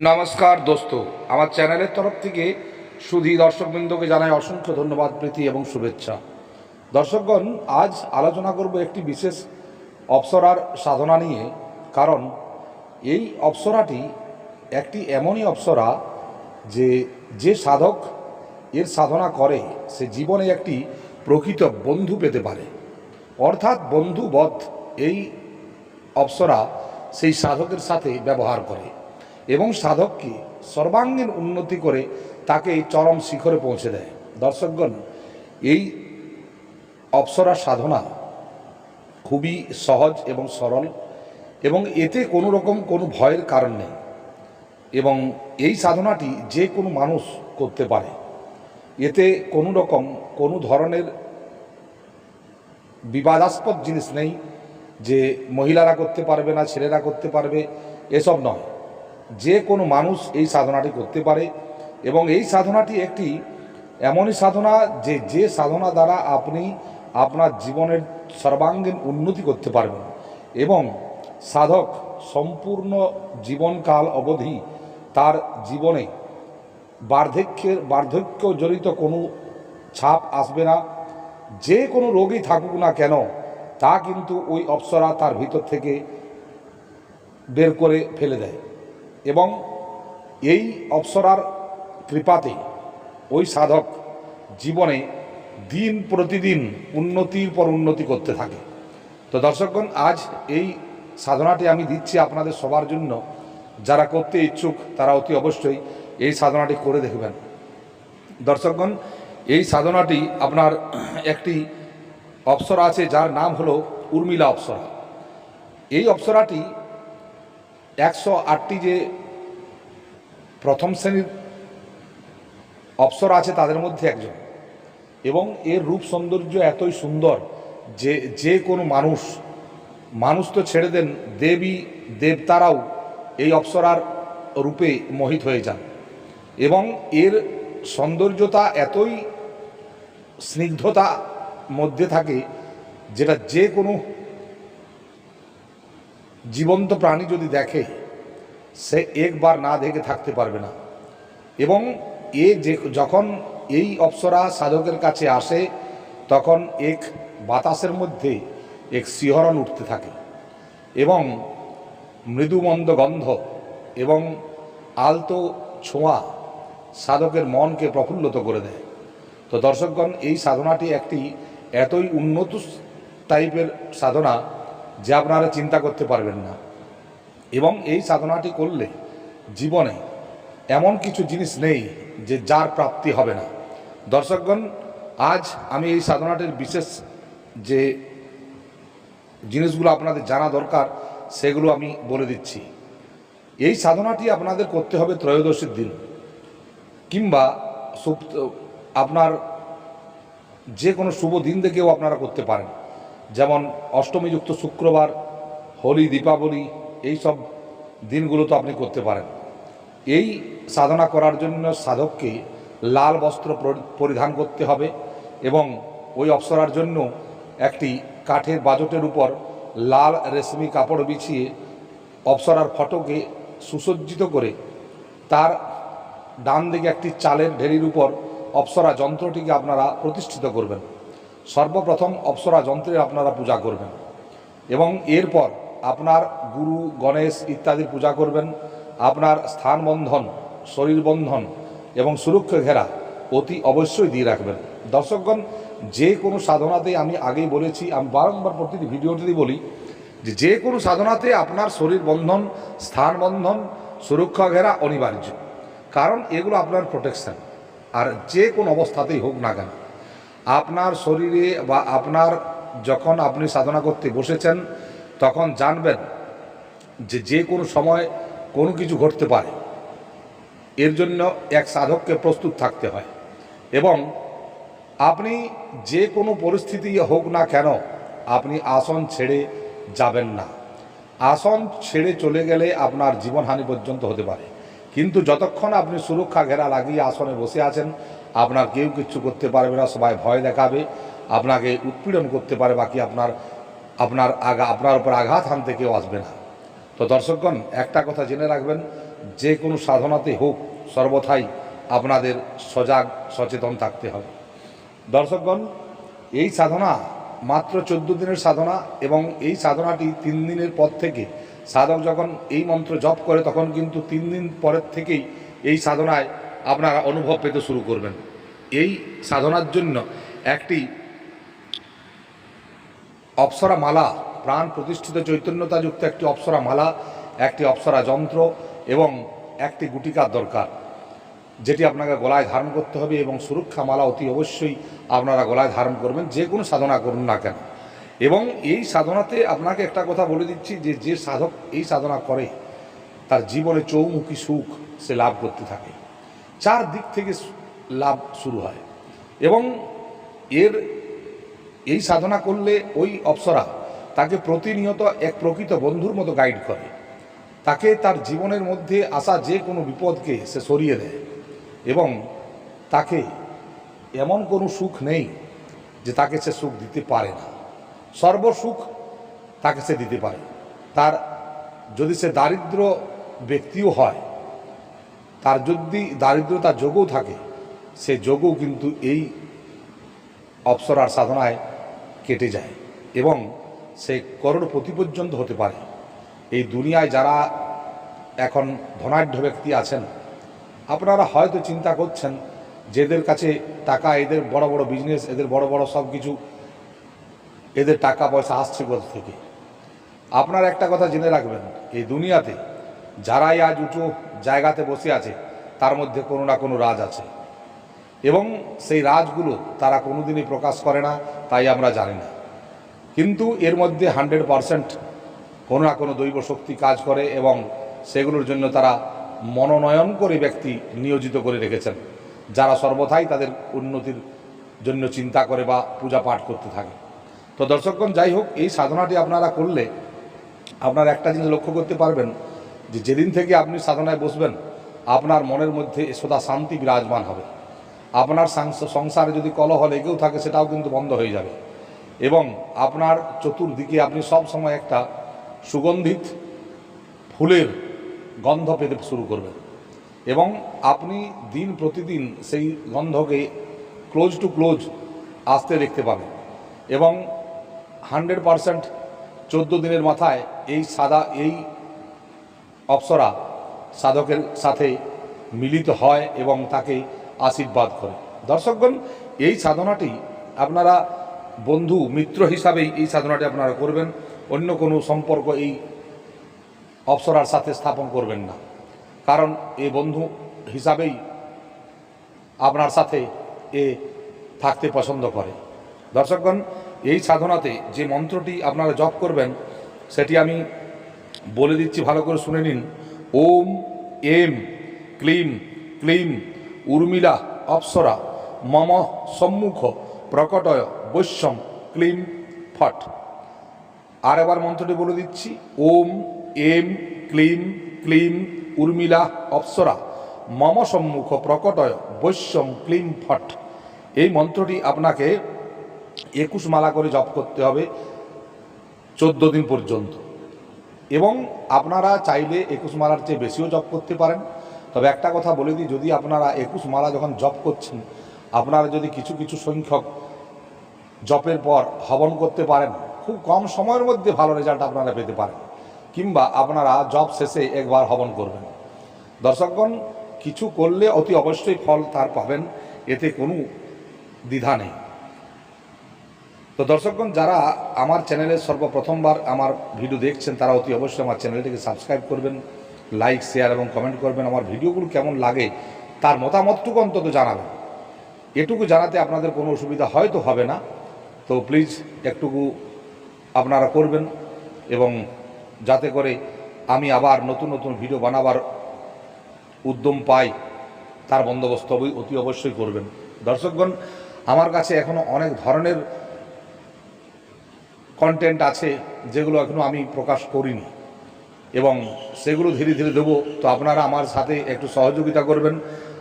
নমস্কার দোস্ত। আমার চ্যানেলের তরফ থেকে সুধী দর্শকবৃন্দকে জানাই অসংখ্য ধন্যবাদ, প্রীতি এবং শুভেচ্ছা। দর্শকগণ, আজ আলোচনা করব একটি বিশেষ অপ্সরার সাধনা নিয়ে, কারণ এই অপ্সরাটি একটি এমনই অপ্সরা যে যে সাধক এর সাধনা করে, সে জীবনে একটি প্রকৃত বন্ধু পেতে পারে। অর্থাৎ বন্ধুবধ এই অপ্সরা সেই সাধকের সাথে ব্যবহার করে। এবং সাধককে সর্বাঙ্গীন উন্নতি করে তাকে এই চরম শিখরে পৌঁছে দেয়। দর্শকগণ, এই অপ্সরা সাধনা খুবই সহজ এবং সরল এবং এতে কোনো রকম কোনো ভয়ের কারণ নেই এবং এই সাধনাটি যে কোনো মানুষ করতে পারে। এতে কোনো রকম কোনো ধরনের বিবাদাস্পদ জিনিস নেই যে মহিলারা করতে পারবে না, ছেলেরা করতে পারবে, এসব নয়। যে কোনো মানুষ এই সাধনাটি করতে পারে এবং এই সাধনাটি একটি এমনই সাধনা যে যে সাধনা দ্বারা আপনি আপনার জীবনের সর্বাঙ্গীন উন্নতি করতে পারবেন। এবং সাধক সম্পূর্ণ জীবনকাল অবধি তার জীবনে বার্ধক্যের বার্ধক্য জড়িত কোনো ছাপ আসবে না। যে কোনো রোগী থাকুক না কেন, তা কিন্তু ওই অপ্সরা তার ভিতর থেকে বের করে ফেলে দেয়। এবং এই অপ্সরার কৃপাতে ওই সাধক জীবনে দিন প্রতিদিন উন্নতির পর উন্নতি করতে থাকে। তো দর্শকগণ, আজ এই সাধনাটি আমি দিচ্ছি আপনাদের সবার জন্য। যারা করতে ইচ্ছুক, তারা অতি অবশ্যই এই সাধনাটি করে দেখবেন। দর্শকগণ, এই সাধনাটি আপনার একটি অপ্সরা আছে, যার নাম হলো উর্মিলা অপ্সরা। এই অপ্সরাটি একশো আটটি যে প্রথম শ্রেণির অপ্সরা আছে, তাদের মধ্যে একজন। এবং এর রূপ সৌন্দর্য এতই সুন্দর যে যে কোনো মানুষ মানুষ তো ছেড়ে দেন, দেবী, দেবতারাও এই অপ্সরার রূপে মোহিত হয়ে যান। এবং এর সৌন্দর্যতা এতই স্নিগ্ধতা মধ্যে থাকে যেটা যে কোনো জীবন্ত প্রাণী যদি দেখে, সে একবার না দেখে থাকতে পারবে না। এবং এ যে যখন এই অপ্সরা সাধকের কাছে আসে, তখন এক বাতাসের মধ্যে এক শিহরণ উঠতে থাকে এবং মৃদুমন্দ গন্ধ এবং আলতো ছোঁয়া সাধকের মনকে প্রফুল্লত করে দেয়। তো দর্শকগণ, এই সাধনাটি একটি এতই উন্নত টাইপের সাধনা যে আপনারা চিন্তা করতে পারবেন না। এবং এই সাধনাটি করলে জীবনে এমন কিছু জিনিস নেই যে যার প্রাপ্তি হবে না। দর্শকগণ, আজ আমি এই সাধনাটির বিশেষ যে জিনিসগুলো আপনাদের জানা দরকার, সেগুলো আমি বলে দিচ্ছি। এই সাধনাটি আপনাদের করতে হবে ত্রয়োদশীর দিন কিংবা সুপ্ত আপনার যে কোনো শুভ দিন থেকেও আপনারা করতে পারেন। যেমন অষ্টমীযুক্ত শুক্রবার, হোলি, দীপাবলি এই সব দিনগুলো তো আপনি করতে পারেন। এই সাধনা করার জন্য সাধককে লাল বস্ত্র পরিধান করতে হবে এবং ওই অপ্সরার জন্য একটি কাঠের বাজটের উপর লাল রেশমি কাপড় বিছিয়ে অপ্সরার ফটোকে সুসজ্জিত করে তার ডান দিকে একটি চালের ঢেরির উপর অপ্সরা যন্ত্রটিকে আপনারা প্রতিষ্ঠিত করবেন। সর্বপ্রথম অপ্সরা যন্ত্রের আপনারা পূজা করবেন। এবং এরপর আপনার গুরু, গণেশ ইত্যাদির পূজা করবেন। আপনার স্থান বন্ধন, শরীর বন্ধন এবং সুরক্ষা ঘেরা অতি অবশ্যই দিয়ে রাখবেন। দর্শকগণ, যে কোনো সাধনাতে আমি আগেই বলেছি, আমি বারংবার প্রতিটি ভিডিওতেই বলি, যে যে কোনো সাধনাতে আপনার শরীর বন্ধন, স্থান বন্ধন, সুরক্ষা ঘেরা অনিবার্য। কারণ এগুলো আপনার প্রোটেকশন আর যে কোনো অবস্থাতেই হোক না কেন। আপনার শরীরে বা আপনার যখন আপনি সাধনা করতে বসেছেন, তখন জানবেন যে যে কোনো সময় কোনো কিছু ঘটতে পারে। এর জন্য এক সাধককে প্রস্তুত থাকতে হয় এবং আপনি যে কোনো পরিস্থিতি হোক না কেন আপনি আসন ছেড়ে যাবেন না। আসন ছেড়ে চলে গেলে আপনার জীবনহানি পর্যন্ত হতে পারে। কিন্তু যতক্ষণ আপনি সুরক্ষা ঘেরা লাগিয়ে আসনে বসে আছেন আপনার কেউ কিচ্ছু করতে পারবে না, সবাই ভয় দেখাবে, আপনাকে উৎপীড়ন করতে পারে, বাকি আপনার আপনার আগা, আপনার উপর আঘাত হানতে কেউ আসবে না। তো দর্শকগণ, একটা কথা জেনে রাখবেন, যে কোনো সাধনাতে হোক, সর্বথাই আপনাদের সজাগ, সচেতন থাকতে হবে। দর্শকগণ, এই সাধনা মাত্র চোদ্দ দিনের সাধনা এবং এই সাধনাটি তিন দিনের পর থেকে, সাধক যখন এই মন্ত্র জপ করে, তখন কিন্তু তিন দিন পরের থেকেই এই সাধনায় আপনারা অনুভব পেতে শুরু করবেন। এই সাধনার জন্য একটি অপ্সরা মালা প্রাণ প্রতিষ্ঠিত চৈতন্যতাযুক্ত একটি অপ্সরা মালা একটি অপ্সরা যন্ত্র এবং একটি গুটিকার দরকার, যেটি আপনাকে গলায় ধারণ করতে হবে এবং সুরক্ষা মালা অতি অবশ্যই আপনারা গলায় ধারণ করবেন, যে কোনো সাধনা করুন না কেন। এবং এই সাধনাতে আপনাকে একটা কথা বলে দিচ্ছি যে যে সাধক এই সাধনা করে, তার জীবনে চৌমুখী সুখ সে লাভ করতে থাকে। চার দিক থেকে লাভ শুরু হয়। এবং এর এই সাধনা করলে ওই অপ্সরা তাকে প্রতিনিয়ত এক প্রকৃত বন্ধুর মতো গাইড করে। তাকে তার জীবনের মধ্যে আসা যে কোনো বিপদকে সে সরিয়ে দেয় এবং তাকে এমন কোনো সুখ নেই যে তাকে সে সুখ দিতে পারে না। সর্বসুখ তাকে সে দিতে পারে। তার যদি সে দারিদ্র ব্যক্তিও হয় তার যদি দারিদ্রতা যোগও থাকে, সে যোগও কিন্তু এই অপ্সরার সাধনায় কেটে যায় এবং সে করোড়পতি পর্যন্ত হতে পারে। এই দুনিয়ায় যারা এখন ধনাঢ্য ব্যক্তি আছেন, আপনারা হয়তো চিন্তা করছেন যে এদের কাছে টাকা, এদের বড় বড় বিজনেস এদের বড় বড় সব কিছু, এদের টাকা পয়সা আসছে কোথা থেকে? আপনারা একটা কথা জেনে রাখবেন, এই দুনিয়াতে যারাই আজ উঁচু জায়গাতে বসে আছে, তার মধ্যে কোনো না কোনো রাজ আছে। এবং সেই রাজগুলো তারা কোনোদিনই প্রকাশ করে না, তাই আমরা জানি না। কিন্তু এর মধ্যে হান্ড্রেড পারসেন্ট কোনো না কোনো দৈব শক্তি কাজ করে এবং সেগুলোর জন্য তারা মনোনয়ন করে ব্যক্তি নিয়োজিত করে রেখেছেন, যারা সর্বথাই তাদের উন্নতির জন্য চিন্তা করে বা পূজা পাঠ করতে থাকে। তো দর্শকগণ, যাই হোক, এই সাধনাটি আপনারা করলে আপনারা একটা জিনিস লক্ষ্য করতে পারবেন যে যেদিন থেকে আপনি সাধনায় বসবেন, আপনার মনের মধ্যে সদা শান্তি বিরাজমান হবে। আপনার সংসারে যদি কলহ লেগেও থাকে, সেটাও কিন্তু বন্ধ হয়ে যাবে। এবং আপনার চতুর্দিকে আপনি সব সময় একটা সুগন্ধিত ফুলের গন্ধ পেতে শুরু করবেন। এবং আপনি দিন প্রতিদিন সেই গন্ধকে ক্লোজ টু ক্লোজ আসতে দেখতে পাবেন। এবং হান্ড্রেড পারসেন্ট চোদ্দ দিনের মাথায় এই সাদা, এই অপ্সরা সাধকের সাথে মিলিত হয় এবং তাকে আশীর্বাদ করে। দর্শকগণ, এই সাধনাটি আপনারা বন্ধু, মিত্র হিসাবেই এই সাধনাটি আপনারা করবেন। অন্য কোনো সম্পর্ক এই অপ্সরার সাথে স্থাপন করবেন না। কারণ এ বন্ধু হিসাবেই আপনার সাথে এ থাকতে পছন্দ করে। দর্শকগণ, এই সাধনাতে যে মন্ত্রটি আপনারা জপ করবেন, সেটি আমি বলে দিচ্ছি, ভালো করে শুনে নিন। ওম, এম, ক্লিম ক্লিম, উর্মিলা, অপ্সরা, মম, সম্মুখ, প্রকটয় বৈশ্যম ক্লিম, ফট। আর এবার মন্ত্রটি বলে দিচ্ছি, ওম, এম, ক্লিম ক্লিম, উর্মিলা, অপ্সরা, মম, সম্মুখ, প্রকটয় বৈশ্যম ক্লিম, ফট। এই মন্ত্রটি আপনাকে একুশ মালা করে জপ করতে হবে, চোদ্দ দিন পর্যন্ত। এবং আপনারা চাইলে একুশ মালার চেয়ে বেশিও জব করতে পারেন। তবে একটা কথা বলে দিই, যদি আপনারা একুশ মালা যখন জব করছেন, আপনারা যদি কিছু কিছু সংখ্যক জপের পর হবন করতে পারেন, খুব কম সময়ের মধ্যে ভালো রেজাল্ট আপনারা পেতে পারেন। কিংবা আপনারা জব শেষে একবার হবন করবেন। দর্শকগণ, কিছু করলে অতি অবশ্যই ফল তার পাবেন, এতে কোনো দ্বিধা নেই। তো দর্শকগণ, যারা আমার চ্যানেলে সর্বপ্রথমবার আমার ভিডিও দেখছেন, তারা অতি অবশ্যই আমার চ্যানেলটিকে সাবস্ক্রাইব করবেন, লাইক, শেয়ার এবং কমেন্ট করবেন। আমার ভিডিওগুলো কেমন লাগে তার মতামতটুকু অন্তত জানাবেন। এটুকু জানাতে আপনাদের কোনো অসুবিধা হয়তো হবে না। তো প্লিজ একটুকু আপনারা করবেন এবং যাতে করে আমি আবার নতুন নতুন ভিডিও বানাবার উদ্যম পাই, তার বন্দোবস্ত অতি অবশ্যই করবেন। দর্শকগণ, আমার কাছে এখনও অনেক ধরনের কন্টেন্ট আছে যেগুলো এখনও আমি প্রকাশ করিনি। এবং সেগুলো ধীরে ধীরে দেবো। তো আপনারা আমার সাথে একটু সহযোগিতা করবেন।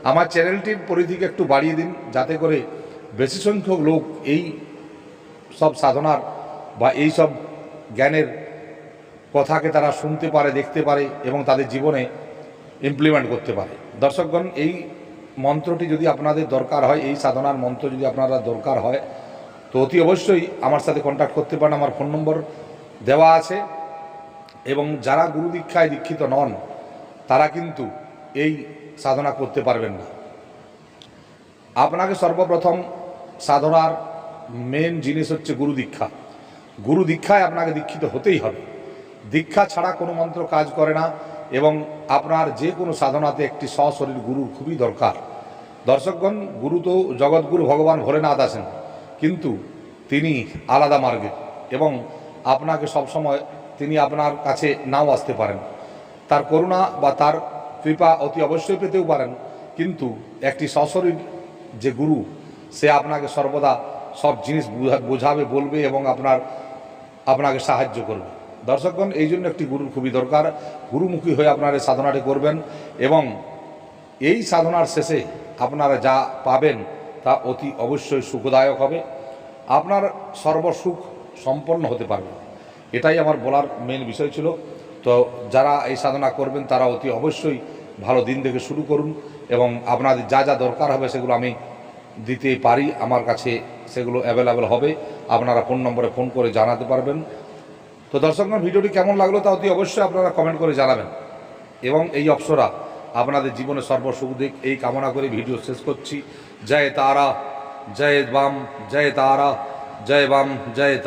আমার চ্যানেলটির পরিধিকে একটু বাড়িয়ে দিন যাতে করে বেশি সংখ্যক লোক এই সব সাধনার বা এই সব জ্ঞানের কথাকে তারা শুনতে পারে, দেখতে পারে এবং তাদের জীবনে ইমপ্লিমেন্ট করতে পারে। দর্শকগণ, এই মন্ত্রটি যদি আপনাদের দরকার হয়, এই সাধনার মন্ত্র যদি আপনারা দরকার হয় তো অতি অবশ্যই আমার সাথে কন্ট্যাক্ট করতে পারেন, আমার ফোন নম্বর দেওয়া আছে। এবং যারা গুরু দীক্ষায় দীক্ষিত নন, তারা কিন্তু এই সাধনা করতে পারবেন না। আপনাকে সর্বপ্রথম সাধনার মেন জিনিস হচ্ছে গুরু দীক্ষা। গুরু দীক্ষায় আপনাকে দীক্ষিত হতেই হবে। দীক্ষা ছাড়া কোনো মন্ত্র কাজ করে না এবং আপনার যে কোনো সাধনাতে একটি সশরীর গুরুর খুবই দরকার। দর্শকগণ, গুরু তো জগৎগুরু ভগবান ভোলেনাথ আছেন। কিন্তু তিনি আলাদা মার্গে এবং আপনাকে সবসময় তিনি আপনার কাছে নাও আসতে পারেন। তার করুণা বা তার কৃপা অতি অবশ্যই পেতেও পারেন, কিন্তু একটি সশরীর যে গুরু, সে আপনাকে সর্বদা সব জিনিস বোঝাবে, বলবে এবং আপনার, আপনাকে সাহায্য করবে। দর্শকগণ, এই জন্য একটি গুরুর খুবই দরকার। গুরুমুখী হয়ে আপনারা এই সাধনাটি করবেন এবং এই সাধনার শেষে আপনারা যা পাবেন তা অতি অবশ্যই সুখদায়ক হবে। আপনার সর্বসুখ সম্পন্ন হতে পারবে। এটাই আমার বলার মেন বিষয় ছিল। তো যারা এই সাধনা করবেন, তারা অতি অবশ্যই ভালো দিন থেকে শুরু করুন এবং আপনাদের যা যা দরকার হবে সেগুলো আমি দিতে পারি। আমার কাছে সেগুলো অ্যাভেলেবেল হবে। আপনারা ফোন নম্বরে ফোন করে জানাতে পারবেন। তো দর্শকগণ ভিডিওটি কেমন লাগল তা অতি অবশ্যই আপনারা কমেন্ট করে জানাবেন। এবং এই অপসরা আপনাদের জীবনে সর্বসুখ দিক এই কামনা করে ভিডিও শেষ করছি। जय तारा जय बम जय तारा जय बम जय तारा।